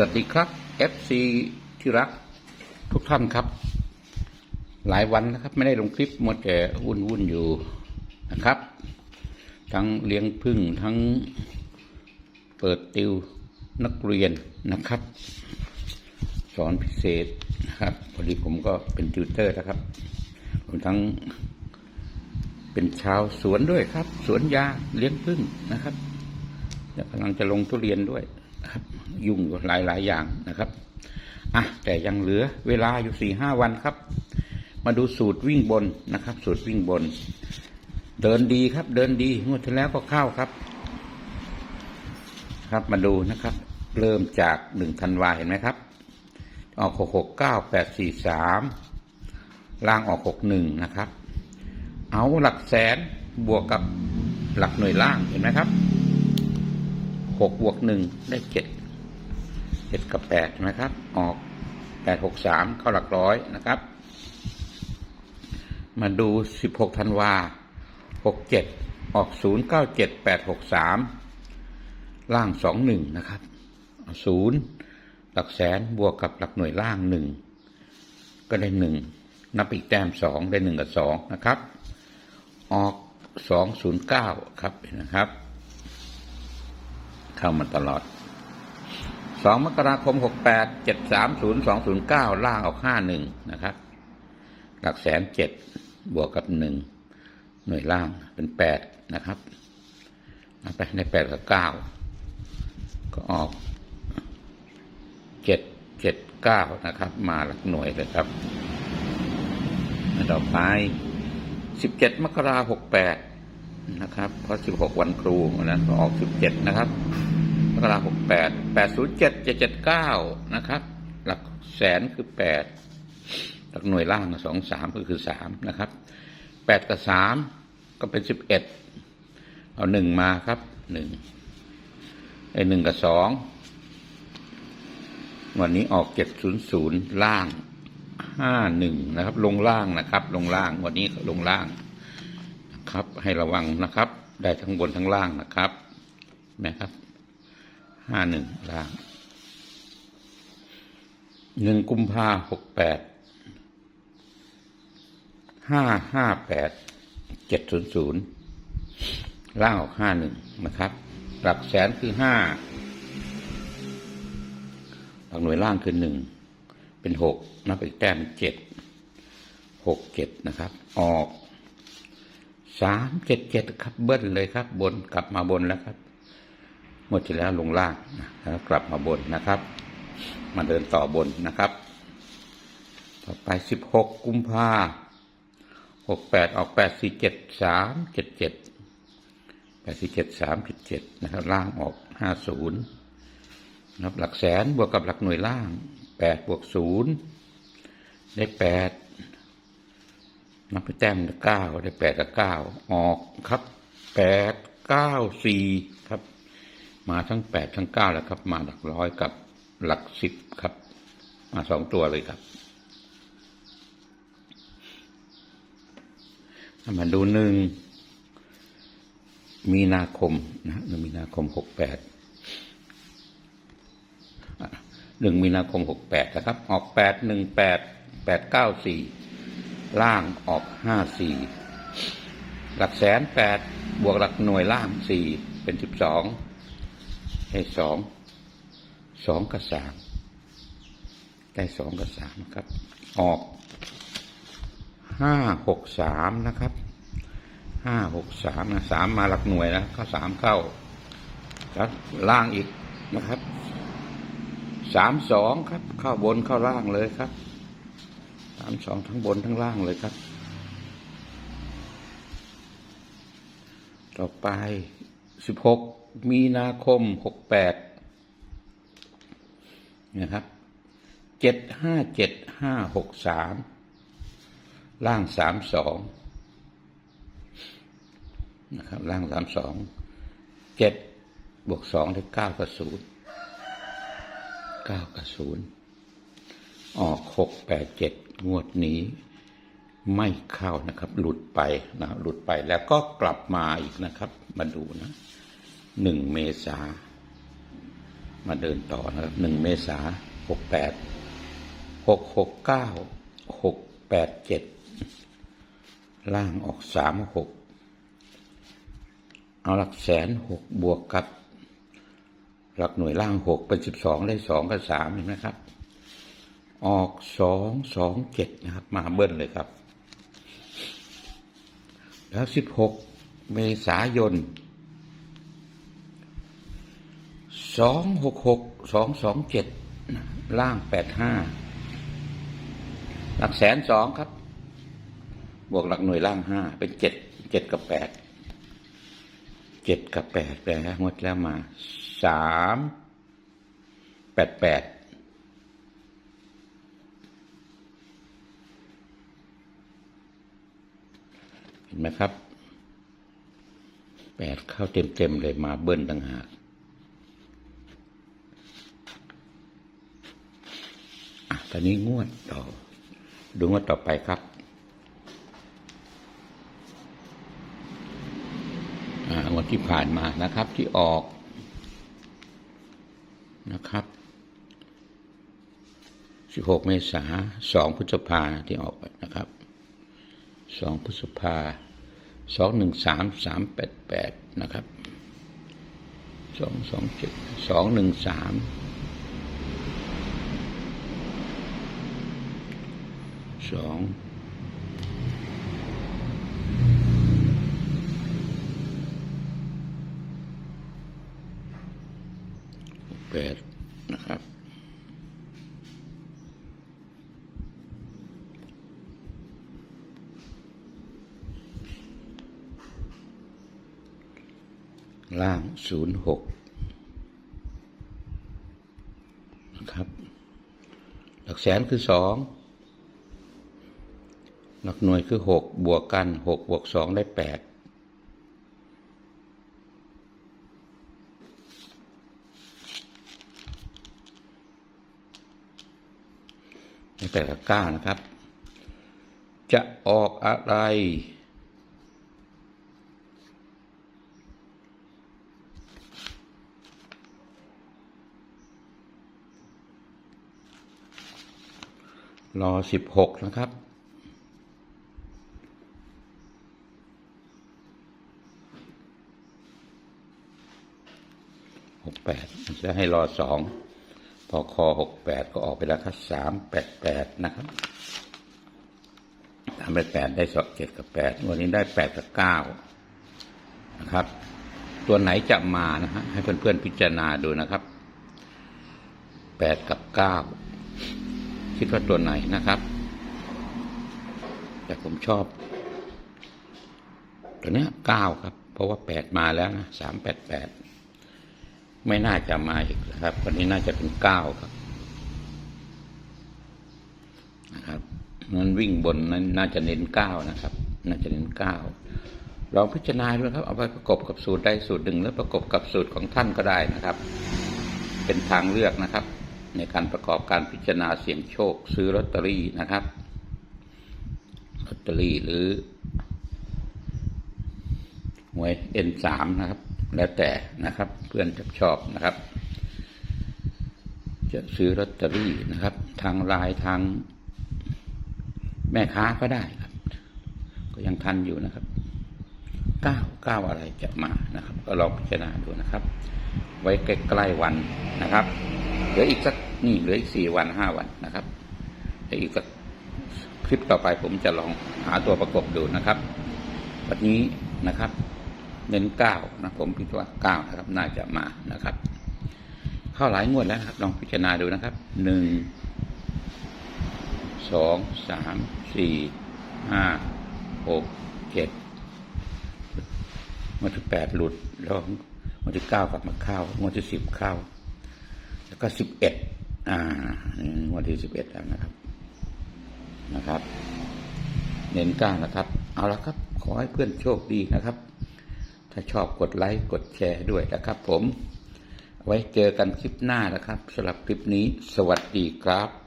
สวัสดีครับ FC ที่รักทุกท่านครับ หลายวันนะครับ ไม่ได้ลงคลิปมัวแต่วุ่นวุ่นๆอยู่นะครับ ทั้งเลี้ยงพึ่งทั้งเปิดติวนักเรียนนะครับ สอนพิเศษนะครับพอดีผมก็เป็นติวเตอร์นะครับ ผมทั้งเป็นชาวสวนด้วยครับ สวนยาเลี้ยงพึ่งนะครับกำลังจะลงทุเรียนด้วย นะครับ ยุ่งหลายหลายอย่างนะครับอะแต่ยังเหลือเวลาอยู่สี่ห้าวันครับ มาดูสูตรวิ่งบนนะครับ สูตรวิ่งบน เดินดีครับ เดินดีงวดที่แล้วก็เข้าครับ ครับมาดูนะครับ เริ่มจากหนึ่งธันวาเห็นไหมครับ ออกหกหกเก้าแปดสี่สามล่างออกหกหนึ่งนะครับ เอาหลักแสนบวกกับหลักหน่วยล่างเห็นไหมครับ หกบวกหนึ่งได้เจ็ดเจ็ดกับแปดนะครับ ออกแปดหกสามเข้าหลักร้อยนะครับ มาดูสิบหกธันวาหกเจ็ดออกศูนย์เก้าเจ็ดแปดหกสามล่างสองหนึ่งนะครับศูนย์หลักแสนบวกกับหลักหน่วยล่างหนึ่งก็ได้หนึ่งนับอีกแต้มสองได้หนึ่งกับสองนะครับ ออกสองศูนย์เก้าครับนะครับ เข้ามาตลอดสองมกราคมหกแปดเจ็ดสามศูนย์สองศูนย์เก้าล่างออกห้าหนึ่งนะครับ หลักแสนเจ็ดบวกกับหนึ่งหน่วยล่างเป็นแปดนะครับเอาไปในแปดกับเก้าก็ออกเจ็ดเจ็ดเก้านะครับ มาหลักหน่วยเลยครับต่อไปสิบเจ็ดมกราหกแปดนะครับเพราะ16 วันครูวันนั้นก็ออก 17 นะครับ มกราคม68 807 779นะครับ หลักแสนคือ8หลักหน่วยล่างสองสามก็คือ3นะครับ8กับ3ก็เป็น11เอ็ดเอา1มาครับ1ไอ้1กับ2วันนี้ออก700ล่าง51นะครับ ลงล่างนะครับ ลงล่างวันนี้ก็ลงล่างครับ ให้ระวังนะครับ ได้ทั้งบนทั้งล่างนะครับนะครับ ห้าหนึ่งล่างหนึ่งกุมภาหกแปดห้าห้าแปดเจ็ดศูนย์ศูนย์ล่างออกห้าหนึ่งนะครับ หลักแสนคือห้าหลักหน่วยล่างคือหนึ่งเป็นหกนับอีกแต้มเป็นเจ็ดหกเจ็ดนะครับ ออกสามเจ็ดเจ็ดครับเบิ้ลเลยครับ บนกลับมาบนแล้วครับ เมื่อที่แล้วลงล่างนะแล้วกลับมาบนนะครับ มาเดินต่อบนนะครับ ต่อไปสิบหกกุมภาหกแปดออกแปดสี่เจ็ดสามเจ็ดเจ็ดแปดสี่เจ็ดสามเจ็ดเจ็ดนะครับ ล่างออกห้าศูนย์นับหลักแสนบวกกับหลักหน่วยล่างแปดบวกศูนย์ได้แปดนับไปแต้มเก้าได้แปดกับเก้าออกครับแปดเก้าสี่ครับ มาทั้งแปดทั้งเก้าแล้วครับ มาหลักร้อยกับหลักสิบครับ มาสองตัวเลยครับมาดูหนึ่งมีนาคมนะหนึ่งมีนาคมหกแปดหนึ่งมีนาคมหกแปดนะครับ ออกแปดหนึ่งแปดแปดเก้าสี่ล่างออกห้าสี่หลักแสนแปดบวกหลักหน่วยล่างสี่เป็นสิบสอง ให้สอง สองกับสามได้สองกับสามครับ ออกห้าหกสามนะครับห้าหกสามนะสามมาหลักหน่วยนะเข้าสามเข้าแล้วล่างอีกนะครับสามสองครับ เข้าบนเข้าล่างเลยครับสามสองทั้งบนทั้งล่างเลยครับ ต่อไปสิบหก มีนาคมหกแปดนะครับเจ็ดห้าเจ็ดห้าหกสามล่างสามสองนะครับ ล่างสามสองเจ็ดบวกสองได้เก้ากับศูนย์เก้ากับศูนย์ออกหกแปดเจ็ดงวดนี้ไม่เข้านะครับ หลุดไปนะหลุดไปแล้วก็กลับมาอีกนะครับ มาดูนะ หนึ่งเมษา มาเดินต่อนะครับหนึ่งเมษาหกแปดหกหกเก้าหกแปดเจ็ดล่างออกสามหกเอาหลักแสนหกบวกกับ หลักหน่วยล่างหกเป็นสิบสองได้สองกับสามเห็นไหมครับ ออกสองสองเจ็ดนะครับ มาเบิ้ลเลยครับ แล้วสิบหกเมษายน สองหกหกสองสองเจ็ดล่างแปดห้าหลักแสนสองครับ บวกหลักหน่วยล่างห้าเป็นเจ็ดเจ็ดกับแปดเจ็ดกับแปดแปลงวดแล้วมาสามแปดแปดเห็นไหมครับแปดเข้าเต็มเต็มๆเลยมาเบิ้ลต่างหากอะ ตอนนี้งวดต่อ ดูงวดต่อไปครับอ่างวดที่ผ่านมานะครับที่ออกนะครับ 16 เมษา2พฤษภาที่ออกไปนะครับ2พฤษภา213 388นะครับ227 213สอง สองแปดนะครับล่างศูนย์หกนะครับ หลักแสนคือสอง หลักหน่วยคือหกบวกกันหกบวกสองได้แปดได้แปดกับเก้านะครับ จะออกอะไร รอสิบหกนะครับ หกแปดจะให้รอสองพอคอหกแปดก็ออกไปแล้วครับสามแปดแปดนะครับสามแปดแปดได้สองเจ็ดกับแปดวันนี้ได้แปดกับเก้านะครับ ตัวไหนจะมานะฮะให้เพื่อนๆพิจารณาดูนะครับแปดกับเก้าคิดว่าตัวไหนนะครับ แต่ผมชอบ ตัวเนี้ยเก้าครับ เพราะว่าแปดมาแล้วนะสามแปดแปด ไม่น่าจะมาอีกนะครับ วันนี้น่าจะเป็นเก้าครับนะครับนั้นวิ่งบนนั้นน่าจะเน้นเก้านะครับ น่าจะเน้นเก้าลองพิจารณาดูครับ เอาไปประกบกับสูตรใดสูตรหนึ่งหรือประกบกับสูตรของท่านก็ได้นะครับ เป็นทางเลือกนะครับ ในการประกอบการพิจารณาเสี่ยงโชค ซื้อลอตเตอรี่นะครับลอตเตอรี่หรือหวย N3 นะครับ แล้วแต่นะครับ เพื่อนจะชอบนะครับ จะซื้อลอตเตอรี่นะครับ ทางไลน์ทางแม่ค้าก็ได้ครับ ก็ยังทันอยู่นะครับเก้าเก้าอะไรจะมานะครับ ก็ลองพิจารณาดูนะครับ ไว้ใกล้ๆวันนะครับเหลืออีกสักนี่เหลืออีกสี่วันห้าวันนะครับเดี๋ยวอีกสักคลิปต่อไปผมจะลองหาตัวประกบดูนะครับ วันนี้นะครับ เน้นเก้านะผมคิดว่าเก้านะครับ น่าจะมานะครับ เข้าหลายงวดแล้วครับ ลองพิจารณาดูนะครับหนึ่งสองสามสี่ห้าหกเจ็ดงวดที่แปดหลุดแล้วงวดที่เก้ากลับมาเข้างวดที่สิบเข้า แล้วก็สิบเอ็ดอ่างวดที่สิบเอ็ดแล้วนะครับนะครับ เน้นเก้านะครับ เอาละครับ ขอให้เพื่อนโชคดีนะครับ ถ้าชอบกดไลค์กดแชร์ด้วยนะครับผม ไว้เจอกันคลิปหน้านะครับสำหรับคลิปนี้ สวัสดีครับ